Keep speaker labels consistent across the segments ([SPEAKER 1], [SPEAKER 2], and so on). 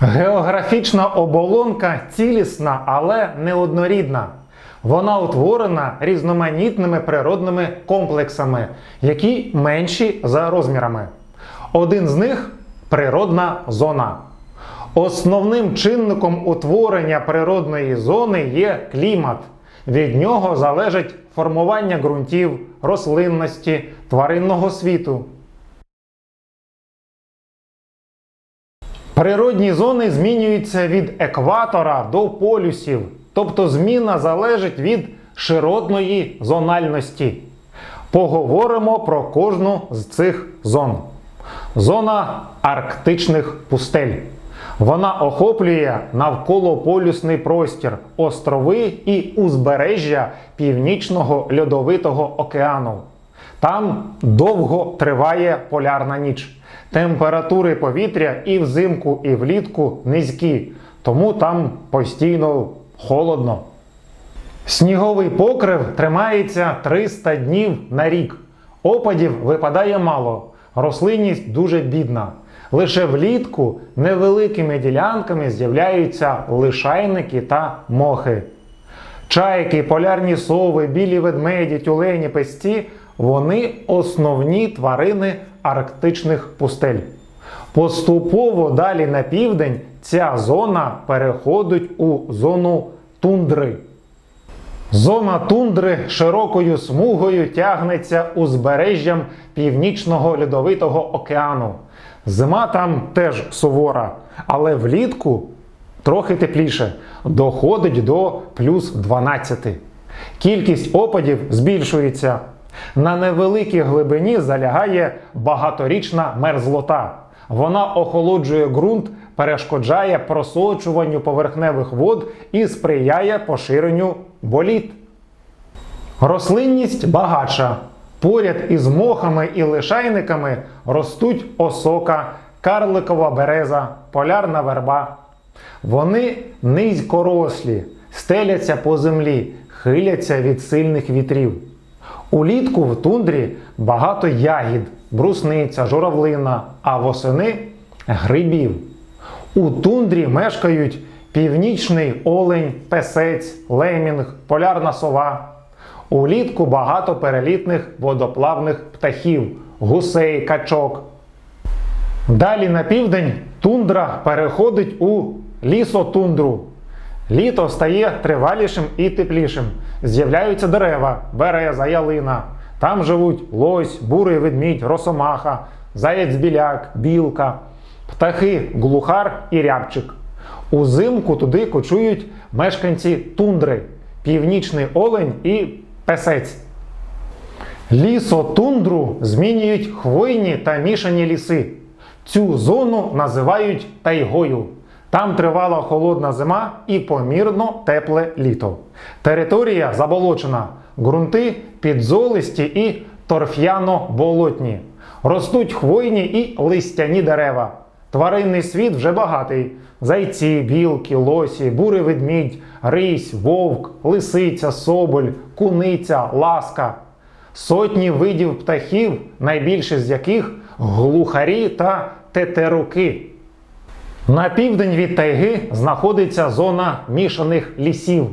[SPEAKER 1] Географічна оболонка цілісна, але неоднорідна. Вона утворена різноманітними природними комплексами, які менші за розмірами. Один з них природна зона. Основним чинником утворення природної зони є клімат. Від нього залежить формування ґрунтів, рослинності, тваринного світу. Природні зони змінюються від екватора до полюсів, тобто зміна залежить від широтної зональності. Поговоримо про кожну з цих зон. Зона арктичних пустель. Вона охоплює навколополюсний простір, острови і узбережжя Північного льодовитого океану. Там довго триває полярна ніч. Температури повітря і взимку, і влітку низькі, тому там постійно холодно. Сніговий покрив тримається 300 днів на рік. Опадів випадає мало, рослинність дуже бідна. Лише влітку невеликими ділянками з'являються лишайники та мохи. Чайки, полярні сови, білі ведмеді, тюлені, песці вони основні тварини арктичних пустель. Поступово далі на південь ця зона переходить у зону тундри. Зона тундри широкою смугою тягнеться узбережжям Північного льодовитого океану. Зима там теж сувора, але влітку трохи тепліше, доходить до плюс 12. Кількість опадів збільшується. На невеликій глибині залягає багаторічна мерзлота. Вона охолоджує ґрунт, перешкоджає просочуванню поверхневих вод і сприяє поширенню боліт. Рослинність багатша. Поряд із мохами і лишайниками ростуть осока, карликова береза, полярна верба. Вони низькорослі, стеляться по землі, хиляться від сильних вітрів. Улітку в тундрі багато ягід, брусниця, журавлина, а восени грибів. У тундрі мешкають північний олень, песець, лемінг, полярна сова. Улітку багато перелітних водоплавних птахів, гусей, качок. Далі на південь тундра переходить у лісотундру. Літо стає тривалішим і теплішим. З'являються дерева, береза, ялина. Там живуть лось, бурий ведмідь, росомаха, заєць-біляк, білка, птахи, глухар і рябчик. Узимку туди кочують мешканці тундри, північний олень і песець. Лісотундру змінюють хвойні та мішані ліси. Цю зону називають тайгою. Там тривала холодна зима і помірно тепле літо. Територія заболочена, ґрунти підзолисті і торф'яно-болотні. Ростуть хвойні і листяні дерева. Тваринний світ вже багатий: зайці, білки, лосі, бурий ведмідь, рись, вовк, лисиця, соболь, куниця, ласка. Сотні видів птахів, найбільше з яких глухарі та тетеруки. На південь від тайги знаходиться зона мішаних лісів.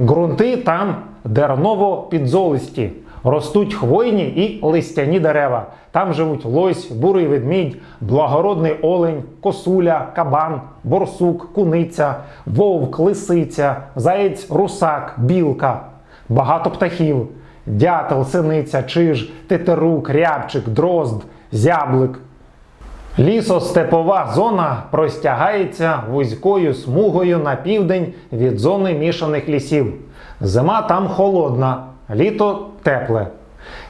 [SPEAKER 1] Ґрунти там дерново-підзолисті. Ростуть хвойні і листяні дерева. Там живуть лось, бурий ведмідь, благородний олень, косуля, кабан, борсук, куниця, вовк, лисиця, заєць, русак, білка. Багато птахів. Дятел, синиця, чиж, тетерук, рябчик, дрозд, зяблик. Лісостепова зона простягається вузькою смугою на південь від зони мішаних лісів. Зима там холодна, літо тепле.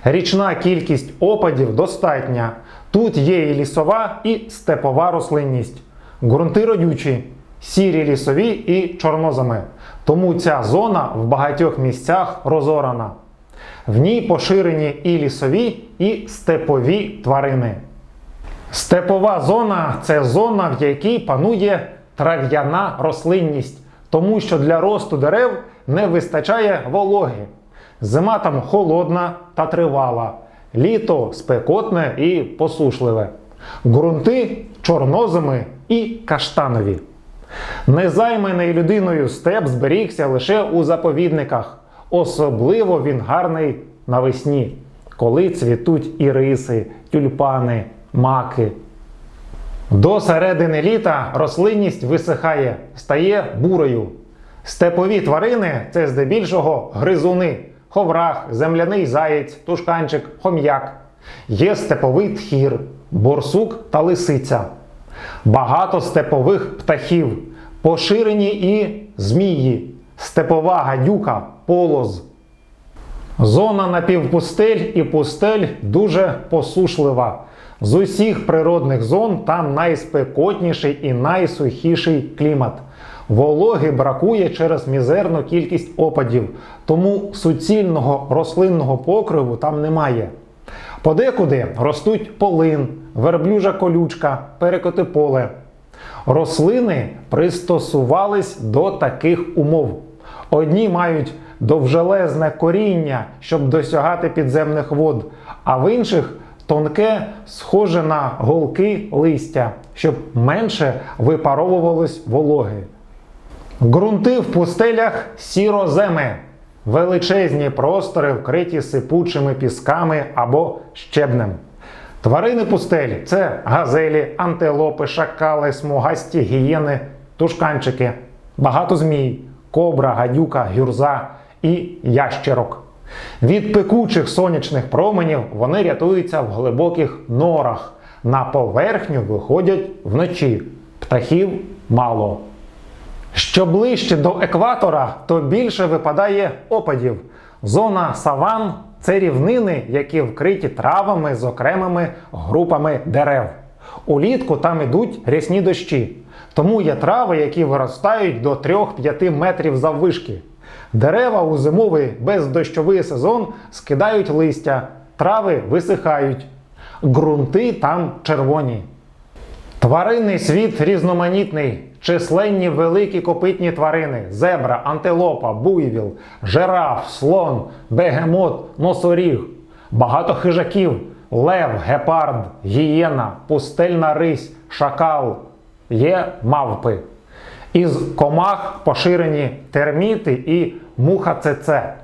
[SPEAKER 1] Річна кількість опадів достатня. Тут є і лісова, і степова рослинність. Ґрунти родючі, сірі лісові і чорноземи. Тому ця зона в багатьох місцях розорана. В ній поширені і лісові, і степові тварини. Степова зона це зона, в якій панує трав'яна рослинність, тому що для росту дерев не вистачає вологи. Зима там холодна та тривала, літо спекотне і посушливе. Ґрунти чорнозими і каштанові. Незайманий людиною степ зберігся лише у заповідниках. Особливо він гарний навесні, коли цвітуть іриси, тюльпани, маки. До середини літа рослинність висихає, стає бурою. Степові тварини це здебільшого гризуни, ховрах, земляний заєць, тушканчик, хом'як. Є степовий тхір, борсук та лисиця. Багато степових птахів, поширені і змії, степова гадюка, полоз. Зона напівпустель і пустель дуже посушлива. З усіх природних зон там найспекотніший і найсухіший клімат. Вологи бракує через мізерну кількість опадів, тому суцільного рослинного покриву там немає. Подекуди ростуть полин, верблюжа колючка, перекотиполе. Рослини пристосувались до таких умов. Одні мають довжелезне коріння, щоб досягати підземних вод, а в інших тонке, схоже на голки листя, щоб менше випаровувалось вологи. Ґрунти в пустелях сіроземи, величезні простори, вкриті сипучими пісками або щебнем. Тварини пустелі це газелі, антилопи, шакали, смугасті гієни, тушканчики, багато змій, кобра, гадюка, гюрза і ящерок. Від пекучих сонячних променів вони рятуються в глибоких норах. На поверхню виходять вночі. Птахів мало. Що ближче до екватора, то більше випадає опадів. Зона саван це рівнини, які вкриті травами з окремими групами дерев. Улітку там ідуть рясні дощі. Тому є трави, які виростають до 3-5 метрів заввишки. Дерева у зимовий бездощовий сезон скидають листя, трави висихають. Ґрунти там червоні. Тваринний світ різноманітний, численні великі копитні тварини, зебра, антилопа, буйвіл, жираф, слон, бегемот, носоріг, багато хижаків, лев, гепард, гієна, пустельна рись, шакал, є мавпи. Із комах поширені терміти і муха цеце.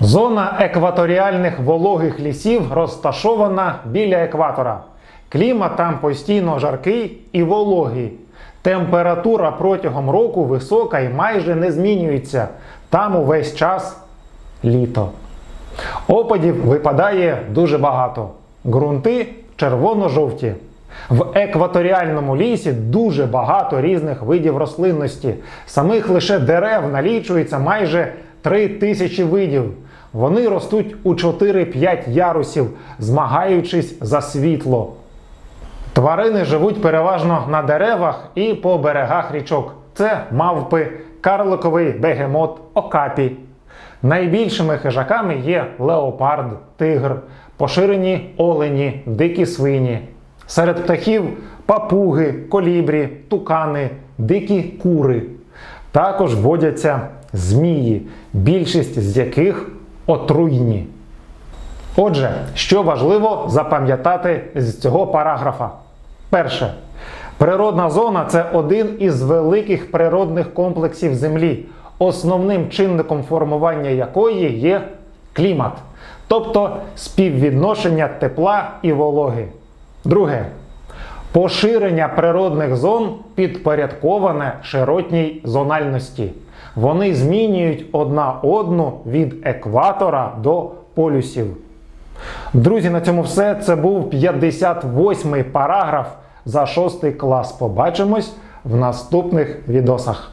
[SPEAKER 1] Зона екваторіальних вологих лісів розташована біля екватора. Клімат там постійно жаркий і вологий. Температура протягом року висока і майже не змінюється. Там увесь час літо. Опадів випадає дуже багато. Ґрунти червоно-жовті. В екваторіальному лісі дуже багато різних видів рослинності. Самих лише дерев налічується майже 3 тисячі видів. Вони ростуть у 4-5 ярусів, змагаючись за світло. Тварини живуть переважно на деревах і по берегах річок. Це мавпи, карликовий бегемот, окапі. Найбільшими хижаками є леопард, тигр, поширені олені, дикі свині. Серед птахів папуги, колібрі, тукани, дикі кури. Також водяться змії, більшість з яких отруйні. Отже, що важливо запам'ятати з цього параграфа? Перше. Природна зона це один із великих природних комплексів Землі, основним чинником формування якої є клімат, тобто співвідношення тепла і вологи. Друге. Поширення природних зон підпорядковане широтній зональності. Вони змінюють одна одну від екватора до полюсів. Друзі, на цьому все. Це був 58-й параграф за 6 клас. Побачимось в наступних відосах.